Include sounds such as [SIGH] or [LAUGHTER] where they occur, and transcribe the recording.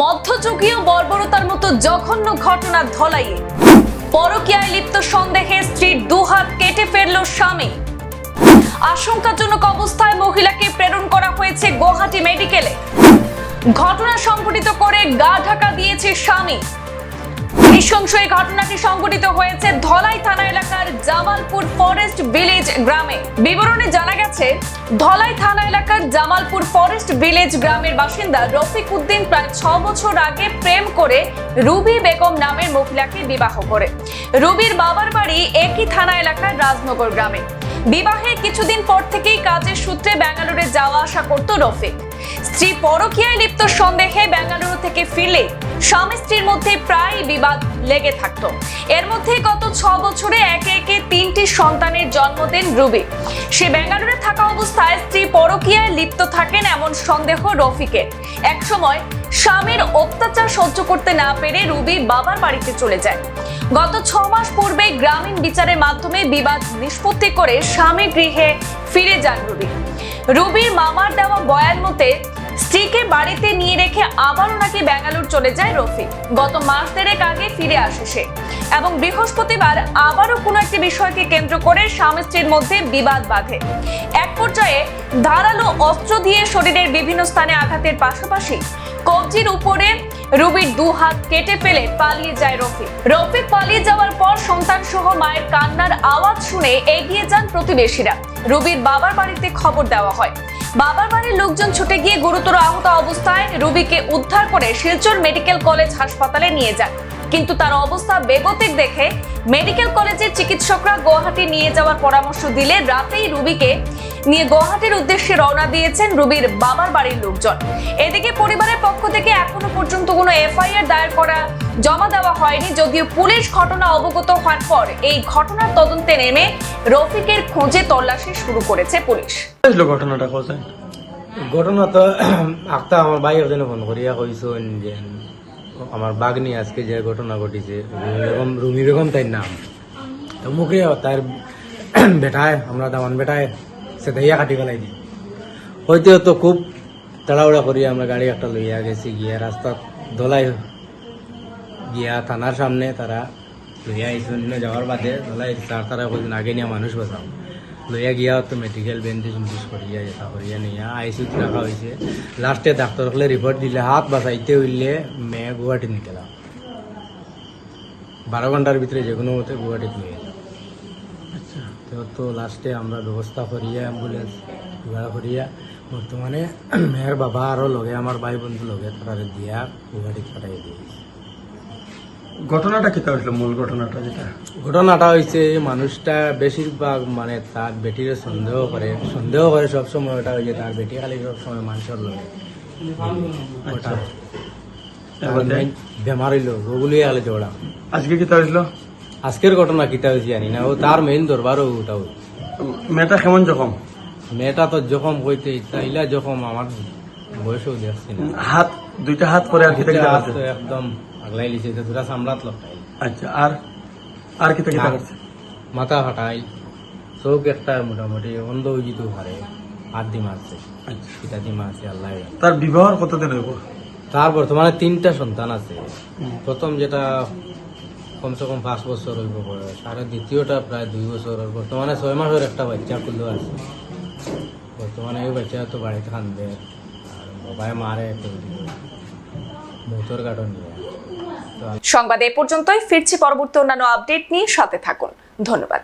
মধ্যযুগীয় বর্বরতার মতো জঘন্য ঘটনা ধলাইয়ে পরকীয়ায় লিপ্ত সন্দেহে স্ত্রীর দুহাত কেটে ফেলল স্বামী। আশঙ্কাজনক অবস্থায় মহিলাকে প্রেরণ করা হয়েছে গুয়াহাটি মেডিকেলে। ঘটনা সংঘটিত করে গা ঢাকা দিয়েছে স্বামী। নৃশংস এই ঘটনাটি সংঘটিত হয়েছে ধলাই থানা এলাকার জামালপুর ফরেস্ট ভিলেজ গ্রামে। বিবরণে জানা গেছে, ধলাই থানা এলাকার জামালপুর ফরেস্ট ভিলেজ গ্রামের বাসিন্দা রফিক উদ্দিন প্রায় ছ বছর আগে প্রেম করে রুবি বেগম নামের মহিলাকে বিবাহ করে। রুবির বাবার বাড়ি একই থানা এলাকার রাজনগর গ্রামে। বিবাহের কিছুদিন পর থেকেই কাজের সূত্রে বেঙ্গালুরে যাওয়া আসা করত রফিক। স্ত্রী পরকীয়ায় লিপ্ত সন্দেহে বেঙ্গালুরু থেকে ফিরলে স্বামী স্ত্রীর মধ্যে প্রায় বিবাদ লেগে থাকতো। এর মধ্যে গত ছ বছরে একে একে তিনটি সন্তানের জন্ম দেন রুবি। সে বেঙ্গালুরে থাকা অবস্থায় স্ত্রী পরকীয়ায় লিপ্ত থাকেন এমন সন্দেহ রফিকের একসময় স্বামীর অত্যাচার সহ্য করতে না পেরে রুবি বাবার বাড়িতে চলে যায়। গত ছ মাস পূর্বে গ্রামীণ বিচারের মাধ্যমে বিবাদ নিষ্পত্তি করে স্বামী গৃহে ফিরে যান রুবি। রুবির মামার দেওয়া বয়ান মতে স্ত্রীকে বাড়িতে নিয়ে রেখে আবারও নাকি ব্যাঙ্গালোর চলে যায় রফিক। গত মাস দেড়েক আগে ফিরে আসে সে। এবং বৃহস্পতিবার আবারও কোনো একটি বিষয়কে কেন্দ্র করে স্বামী স্ত্রীর মধ্যে বিবাদ বাঁধে। এক পর্যায়ে ধারালো অস্ত্র দিয়ে শরীরের বিভিন্ন স্থানে আঘাতের পাশাপাশি কবজির উপরে রুবির দু হাত কেটে ফেলে পালিয়ে যায় রফিক। রফিক পালিয়ে যাওয়ার পর সন্তান সহ মায়ের কান্নার আওয়াজ শুনে এগিয়ে যান প্রতিবেশীরা। রুবির বাবার বাড়িতে খবর দেওয়া হয়। বাবার বাড়ির লোকজন ছুটে গিয়ে গুরুতর আহত অবস্থায় রুবিকে উদ্ধার করে শিলচর মেডিকেল কলেজ হাসপাতালে নিয়ে যায়। কিন্তু তার অবস্থা বেগতিক দেখে মেডিকেল কলেজের চিকিৎসকরা গুয়াহাটি নিয়ে যাওয়ার পরামর্শ দিলে রাতেই রুবিকে নিয়ে গুয়াহাটির উদ্দেশ্যে রওনা দিয়েছেন রুবির বাবার বাড়ির লোকজন। এদিকে পরিবারের পক্ষ থেকে এখনও পর্যন্ত কোনো এফআইআর দায়ের করা জমা দেওয়া হয়নি যদিও পুলিশ ঘটনা অবগত হওয়ার পর এই ঘটনার তদন্তে নেমে রফিকের খোঁজে তল্লাশি শুরু করেছে পুলিশ। ঘটনাটা কোথায় ঘটনা তো একটা আমার ভাই একজন ফোন করিয়া কইছেন যে আমার বাগনি আজকে যে ঘটনা ঘটিছে বেগম রুমি বেগম তাই নাম। তো মুখে তার [CLEARS THROAT] বেটায় আমরা দামান বেটায়। সে দইয়া কাটি ফেলাই দি হয়তো তো খুব তাড়াহুড়া করি আমরা গাড়ি একটা লইয়া গেছি, গিয়া রাস্তা দোলাই গিয়া থানার সামনে তারা লইয়া আইসুন যাওয়ার বাদে দোলাই তার তারা কদিন আগে নিয়ে মানুষ বাঁচাও। লইয়া গিয়া তো মেডিকেল বেন্ডেজ উন্ডিজ করিয়া, এটা করিয়া নিয়া আইসিউত রাখা হয়েছে লাস্টে ডাক্তার হলে রিপোর্ট দিলে, হাত বাঁচাইতে হইলে মেয়ে গুয়াহাটি দাও বারো ঘণ্টার ভিতরে যে কোনো মতে গুয়াহাটিত নিয়ে তো লাস্টে আমরা ব্যবস্থা করিয়া অ্যাম্বুলেন্স জোগাড় করিয়া বর্তমানে মেয়ের বাবা আরও লগে আমার ভাই বন্ধু লগে তারা দিয়া গুয়াহাটিত পাঠাই দিয়েছে ঘটনাটা কিতা হয়েছিল মূল ঘটনাটা যেটা? ঘটনাটা হয়েছে মানুষটা বেশিরভাগ মানে তার বেটির সন্দেহ করে সন্দেহ করে সবসময় ওটা হয়েছে তার বেটি খালি সবসময় মানুষের এবারে বেমার হইল ওগুলি আলে জোড়া আজকে কিতা হয়েছিল আজকের ঘটনা কিতা হয়েছে জানি না ও তার মেইন দরবার ওটাও মেয়েটা কেমন জখম? মেয়েটা তো জখম হইতে তাইলা জখম আমার বয়সও দেখছি না। হাত দুইটা হাত পরে আর কিতা কিতা হাত একদম আগলাই লিছে দুটা সামলাত লটাই আচ্ছা আর আর কিতা কিতা করছে? মাথা ফাটাই চোখ একটা মোটামুটি অন্ধ হয়ে যেতেও পারে হাত দি মারছে। আচ্ছা। পিতা দি মারছে আল্লাহ তার বিবাহর কতদিন হইব? তার বর্তমানে তিনটা সন্তান আছে। প্রথম যেটা কমসে কম পাঁচ বছর হইব বয়স। আর দ্বিতীয়টা প্রায় দুই বছর বর্তমানে ছয় মাসের একটা বাচ্চা খুললেও আছে। বর্তমানে এই বাচ্চা তো বাড়িতে খান্দে। আর বাবাই মারে মোটর গার্ডন নিয়ে। সংবাদ এ পর্যন্তই। ফিরছি পরবর্তী অন্যান্য আপডেট নিয়ে সাথে থাকুন। ধন্যবাদ।